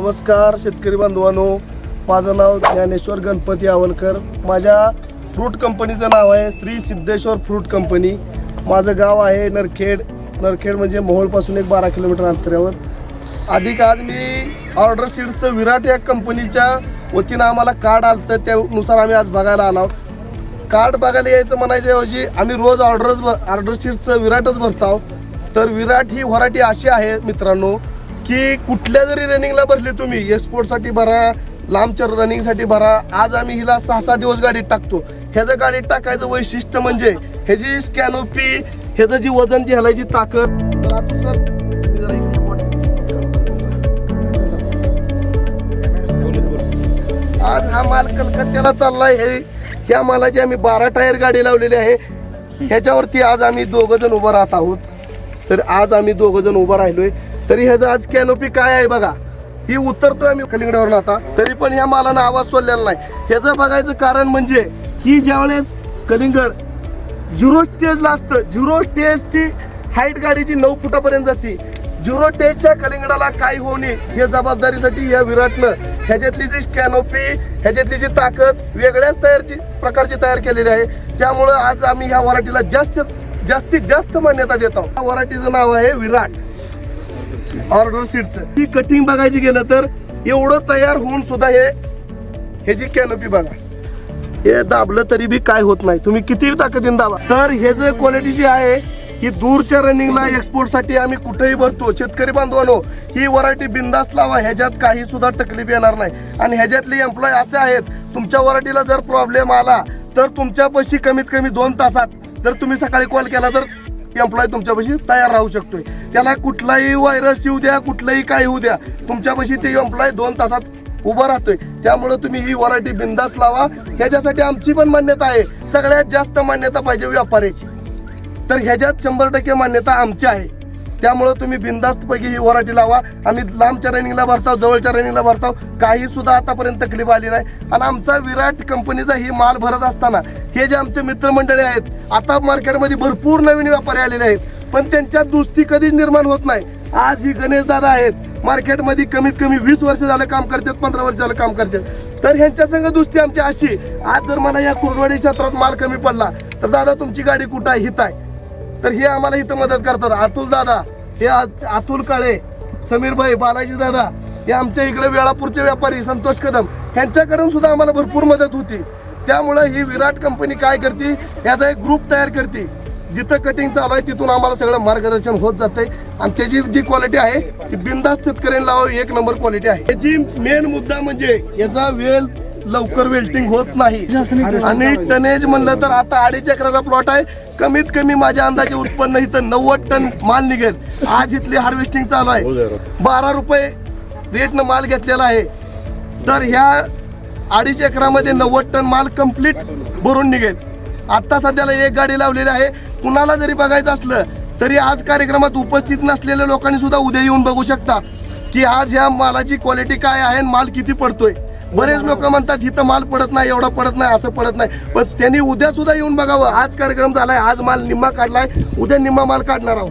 नमस्कार शेतकरी बांधवांनो. माझं नाव ज्ञानेश्वर गणपती आवलकर. माझ्या फ्रूट कंपनीचं नाव आहे श्री सिद्धेश्वर फ्रूट कंपनी. माझं गाव आहे नरखेड. नरखेड म्हणजे मोहोळपासून एक बारा किलोमीटर अंतरावर. अधिक आज मी ऑर्डर सीड्सचं विराट या कंपनीच्या वतीनं आम्हाला कार्ड आलं तर त्यानुसार आम्ही आज बघायला आलो कार्ड बघायला यायचं म्हणायच्या ऐवजी आम्ही रोज ऑर्डरच ऑर्डर सीड्सचं विराटच भरतो तर विराट ही व्हरायटी अशी आहे मित्रांनो की कुठल्या जरी रनिंगला भरली तुम्ही एक्सपोर्टसाठी भरा लांबच्या रनिंगसाठी भरा आज आम्ही हिला सहा सहा दिवस गाडीत टाकतो. ह्याचं गाडीत टाकायचं वैशिष्ट्य म्हणजे ह्याची स्कॅनोपी ह्याचं जी वजन जी हलायची ताकद आज हा माल कलकत्त्याला चाललाय हे ह्या मालाची आम्ही बारा टायर गाडी लावलेली आहे. ह्याच्यावरती आज आम्ही दोघ जण उभं राहत आहोत. तर आज आम्ही दोघ जण उभं राहिलोय. तरी ह्याचं आज कॅनोपी काय आहे बघा? ही उतरतोय आम्ही कलिंगडावरून आता. तरी पण ह्या मालानं आवाज सोडलेला नाही. ह्याचं बघायचं कारण म्हणजे ही ज्यावेळेस कलिंगड झिरो स्टेजला असतं झिरो स्टेज ती हाईट गाडीची नऊ फुटापर्यंत जाते. झिरो टेजच्या कलिंगडाला काय होऊ नये. हे जबाबदारीसाठी या विराटनं ह्याच्यातली जी कॅनोपी ह्याच्यातली जी ताकद वेगळ्याच तयारची प्रकारची तयार केलेली आहे. त्यामुळं आज आम्ही ह्या वराठीला जास्त जास्तीत जास्त मान्यता देतो वराठीचं नाव आहे विराट. ऑर्डर सीटचं ही कटिंग बघायची गेलं तर एवढं तयार होऊन सुद्धा हे ह्याची कॅनोपी बघा हे दाबलं तरी बी काय होत नाही. तुम्ही किती ताकदीन दाबा. तर हे जे क्वालिटी जी आहे ही दूरच्या रनिंगला एक्सपोर्टसाठी आम्ही कुठेही भरतो. शेतकरी बांधवानो ही वरायटी बिंदास लावा. ह्याच्यात काही सुद्धा तकलीफ येणार नाही. आणि ह्याच्यातले एम्प्लॉय असे आहेत तुमच्या वरायटीला जर प्रॉब्लेम आला तर तुमच्यापाशी कमीत कमी दोन तासात जर तुम्ही सकाळी कॉल केला तर एम्प्लॉय तुमच्यापाशी तयार राहू शकतोय. त्याला कुठलाही व्हायरस येऊ द्या कुठलंही काय येऊ द्या. तुमच्यापाशी ते एम्प्लॉय दोन तासात उभं राहतोय. त्यामुळे तुम्ही ही व्हरायटी बिंदास लावा. ह्याच्यासाठी आमची पण मान्यता आहे. सगळ्यात जास्त मान्यता पाहिजे व्यापाऱ्याची. तर ह्याच्यात शंभर टक्के मान्यता आमची आहे. त्यामुळं तुम्ही बिंदास्तपैकी ही वराठी लावा आम्ही लांबच्या रनिंगला भरताव जवळच्या रनिंगला भरताव काही सुद्धा आतापर्यंत तकलीफ आली नाही. आणि आमचा विराट कंपनीचा ही माल भरत असताना हे जे आमचे मित्रमंडळी आहेत आता मार्केटमध्ये भरपूर नवीन व्यापारी आलेले आहेत पण त्यांच्यात दुस्ती कधीच निर्माण होत नाही. आज ही गणेश दादा आहेत मार्केटमध्ये कमीत कमी वीस वर्ष झालं काम करतात पंधरा वर्ष झालं काम करतात. तर ह्यांच्या संग दुस्ती आमची अशी आज जर मला या कुरवाडी क्षेत्रात माल कमी पडला तर दादा तुमची गाडी कुठं आहे? हित आहे. तर हे आम्हाला इथं मदत करतात. अतुल दादा हे अतुल काळे समीर भाई बालाजी दादा हे आमच्या इकडे वेळापूरचे व्यापारी संतोष कदम यांच्याकडून सुद्धा आम्हाला भरपूर मदत होती. त्यामुळे ही विराट कंपनी काय करते? याचा एक ग्रुप तयार करते. जिथं कटिंग चालू आहे तिथून आम्हाला सगळं मार्गदर्शन होत जाते आणि त्याची जी क्वालिटी आहे ती बिंदास्त शेतकऱ्यांना लावावी एक नंबर क्वालिटी आहे. याची मेन मुद्दा म्हणजे याचा वेल लवकर वेल्टिंग होत नाही. आणि टनेज म्हणलं तर आता अडीच एकराचा प्लॉट आहे. कमीत कमी माझ्या अंदाजे उत्पन्न इथं नव्वद टन माल निघेल. आज इथली हार्वेस्टिंग चालू आहे. बारा रुपये रेटनं माल घेतलेला आहे. तर ह्या अडीच एकरामध्ये नव्वद टन माल कंप्लीट भरून निघेल. आत्ता सध्याला एक गाडी लावलेली आहे. कुणाला जरी बघायचं असलं तरी आज कार्यक्रमात उपस्थित नसलेल्या लोकांनी सुद्धा उद्या येऊन बघू शकतात की आज ह्या मालाची क्वालिटी काय आहे आणि माल किती पडतोय. बरेच लोक म्हणतात इथं माल पडत नाही एवढा पडत नाही असं पडत नाही. पण त्यांनी उद्या सुद्धा येऊन बघावं. आज कार्यक्रम झालाय आज माल निम्मा काढलाय उद्या निम्मा माल काढणार आहोत.